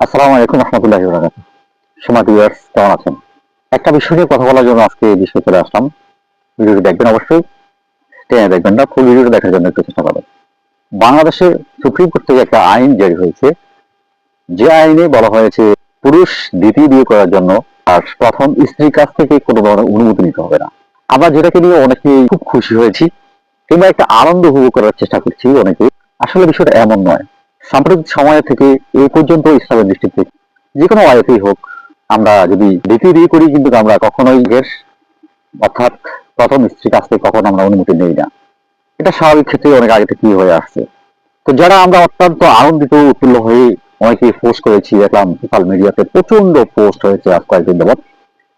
আসসালামু আলাইকুম কেমন আছেন? একটা বিষয় নিয়ে কথা বলার জন্য আজকে এই বিষয়ে চলে আসলাম। ভিডিওটি দেখবেন অবশ্যই, টেনে দেখবেন না, ফুল দেখার জন্য একটু চেষ্টা করবেন। বাংলাদেশের সুপ্রিম কোর্ট থেকে একটা আইন জারি হয়েছে। যে আইনে বলা হয়েছে, পুরুষ দ্বিতীয় বিয়ে করার জন্য আর প্রথম স্ত্রীর কাছ থেকে কোনো ধরনের অনুমতি নিতে হবে না। আমরা যেটাকে নিয়ে অনেকেই খুব খুশি হয়েছি, কিংবা একটা আনন্দ উপভোগ করার চেষ্টা করছি অনেকে আসলে বিষয়টা এমন নয়। সাম্প্রতিক সময় থেকে এ পর্যন্ত ইসলামের দৃষ্টিতে যে কোনো আয়তেই হোক, আমরা যদি দ্বিতীয় বিয়ে করি কিন্তু আমরা কখনোই এর, অর্থাৎ প্রথম স্ত্রীর কাছ থেকে কখনো আমরা অনুমতি নেই না। এটা স্বাভাবিক ক্ষেত্রে অনেক আগে থেকে হয়ে আসছে। তো যারা আমরা অত্যন্ত আনন্দিত, উৎফুল্ল হয়ে অনেকে পোস্ট করেছি, দেখলাম সোশ্যাল মিডিয়াতে প্রচণ্ড পোস্ট হয়েছে আজ কয়েকদিন যাবৎ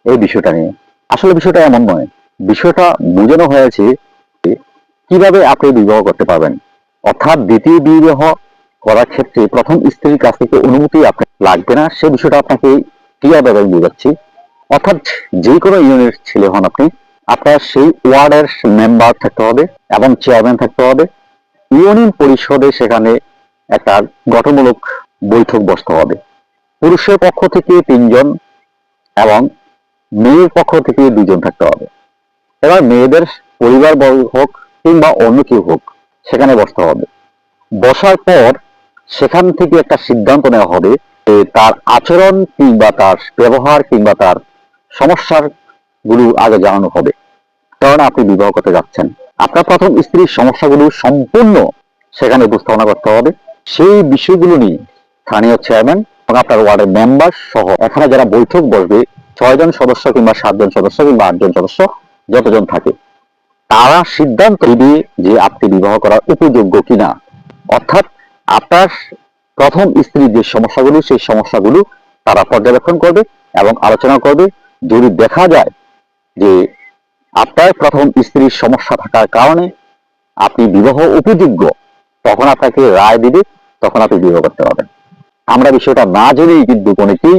এই বিষয়টা নিয়ে। আসলে বিষয়টা এমন নয়। বিষয়টা বোঝানো হয়েছে কীভাবে আপনি বিবাহ করতে পারবেন। অর্থাৎ দ্বিতীয় বিবাহ করার ক্ষেত্রে প্রথম স্ত্রীর কাছ থেকে অনুমতি আপনার লাগবে না, সে বিষয়টা আপনাকে কীভাবে আমি বোঝাচ্ছি অর্থাৎ যে কোনো ইউনিয়নের ছেলে হন আপনি, আপনার সেই ওয়ার্ডের মেম্বার থাকতে হবে এবং চেয়ারম্যান থাকতে হবে। ইউনিয়ন পরিষদে সেখানে একটা গঠনমূলক বৈঠক বসতে হবে। পুরুষের পক্ষ থেকে তিনজন এবং মেয়ের পক্ষ থেকে দুজন থাকতে হবে। এবার মেয়েদের পরিবার হোক কিংবা অন্য কেউ হোক, সেখানে বসতে হবে। বসার পর সেখান থেকে একটা সিদ্ধান্ত নেওয়া হবে তার আচরণ কিংবা তার ব্যবহার কিংবা তার সমস্যারগুলো আগে জানানো হবে। কারণ আপনি বিবাহ করতে যাচ্ছেন। আপনার প্রথম স্ত্রীর সমস্যাগুলো সম্পূর্ণ সেখানে উপস্থাপনা করতে হবে। সেই বিষয়গুলো নিয়ে স্থানীয় চেয়ারম্যান এবং আপনার ওয়ার্ডের মেম্বার সহ এখানে যারা বৈঠক বসবে, ছয়জন সদস্য কিংবা সাতজন সদস্য কিংবা আটজন সদস্য যতজন থাকে, তারা সিদ্ধান্ত দিবে যে আপনি বিবাহ করার উপযোগ্য কিনা। অর্থাৎ আপনার প্রথম স্ত্রীর যে সমস্যাগুলো, সেই সমস্যাগুলো তারা পর্যবেক্ষণ করবে এবং আলোচনা করবে। যদি দেখা যায় যে আপনার প্রথম স্ত্রীর সমস্যা থাকার কারণে আপনি বিবাহ উপযোগ্য তখন আপনাকে রায় দিবে, তখন আপনি বিবাহ করতে পারবেন। আমরা বিষয়টা না জেনেই কিন্তু অনেকেই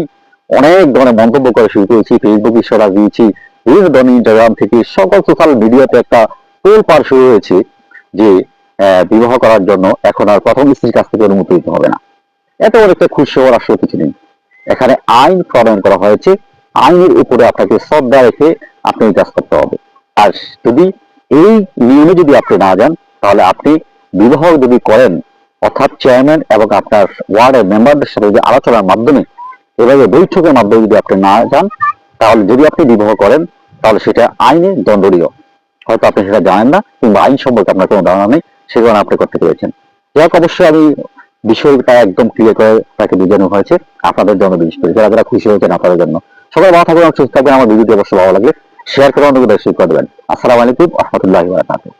অনেক ধরনের মন্তব্য করে শুরু করেছি। ফেসবুক ইস্যুরা দিয়েছি বিভিন্ন ধরনের ইনস্টাগ্রাম থেকে সকল সোশ্যাল মিডিয়াতে একটা তোল পার শুরু হয়েছে যে বিবাহ করার জন্য এখন আর প্রথম স্ত্রীর কাছ থেকে অনুমতি দিতে হবে না। এত অনেকটা খুশি হওয়ার আসলে কিছু নেই। এখানে আইন প্রণয়ন করা হয়েছে। আইনের উপরে আপনাকে শ্রদ্ধা রেখে আপনি এই কাজ করতে হবে। আর যদি এই নিয়মে যদি আপনি না যান, তাহলে আপনি বিবাহ যদি করেন, অর্থাৎ চেয়ারম্যান এবং আপনার ওয়ার্ডের মেম্বারদের সাথে যদি আলোচনার মাধ্যমে, এভাবে বৈঠকের মাধ্যমে যদি আপনি না যান, তাহলে যদি আপনি বিবাহ করেন, তাহলে সেটা আইনে দণ্ডনীয়। হয়তো আপনি সেটা জানেন না, কিংবা আইন সম্পর্কে আপনার কোনো ধারণা নেই। সে কারণে আপনি করতে পেরেছেন। যাই অবশ্যই আমি বিষয়টা একদম ক্লিয়ার করে তাকে বোঝানো হয়েছে। আপনাদের জন্য বিশেষ করে, যারা যারা খুশি হয়েছেন আপনাদের জন্য। সবাই ভালো থাকবেন সুস্থ থাকবেন আমার ভিডিওটি অবশ্যই ভালো লাগলে শেয়ার করে অন্যকে দর্শক করবেন দেবেন। আসসালামু আলাইকুম রহমতুল্লাহ বারাকাতুহ।